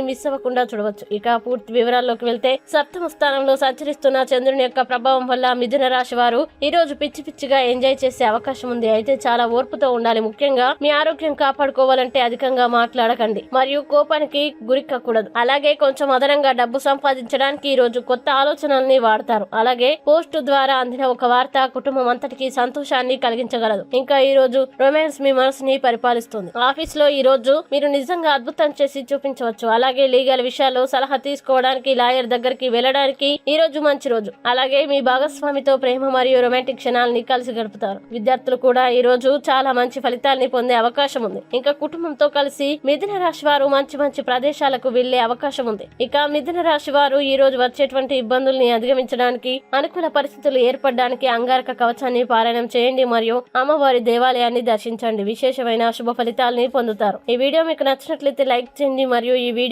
Miss అవ్వకుండా చూడవచ్చు. ఇక పూర్తి వివరాల్లోకి వెళ్తే సప్తమ స్థానంలో సంచరిస్తున్న చంద్రుని యొక్క ప్రభావం వల్ల మిథున రాశి వారు ఈ రోజు పిచ్చి పిచ్చిగా ఎంజాయ్ చేసే అవకాశం ఉంది. అయితే చాలా ఓర్పుతో ఉండాలి. ముఖ్యంగా మీ ఆరోగ్యం కాపాడుకోవాలంటే అధికంగా మాట్లాడకండి. మరియు కోపానికి గురిక్కకూడదు అలాగే కొంచెం అదనంగా డబ్బు సంపాదించడానికి ఈ రోజు కొత్త ఆలోచనల్ని వాడతారు. అలాగే పోస్ట్ ద్వారా అందిన ఒక వార్త కుటుంబం అంతటికి సంతోషాన్ని కలిగించగలదు. ఇంకా ఈ రోజు రొమాన్స్ మీ మనసుని పరిపాలిస్తుంది. ఆఫీస్లో ఈ రోజు మీరు నిజంగా అద్భుతం చేసి చూపించవచ్చు. అలాగే లీగల్ విషయాల్లో సలహా తీసుకోవడానికి లాయర్ దగ్గరికి వెళ్ళడానికి ఈ రోజు మంచి రోజు. అలాగే మీ భాగస్వామితో ప్రేమ మరియు రొమాంటిక్ క్షణాలని కలిసి గడుపుతారు. విద్యార్థులు కూడా ఈ రోజు చాలా మంచి ఫలితాల్ని పొందే అవకాశం ఉంది. ఇంకా కుటుంబంతో కలిసి మిథున రాశి వారు మంచి మంచి ప్రదేశాలకు వెళ్ళే అవకాశం ఉంది. ఇక మిథున రాశి వారు ఈ రోజు వచ్చేటువంటి ఇబ్బందుల్ని అధిగమించడానికి అనుకూల పరిస్థితులు ఏర్పడడానికి అంగారక కవచాన్ని పారాయణం చేయండి మరియు అమ్మవారి దేవాలయాన్ని దర్శించండి. విశేషమైన శుభ ఫలితాలని పొందుతారు. ఈ వీడియో మీకు నచ్చినట్లయితే లైక్ చేయండి మరియు ఈ వీడియో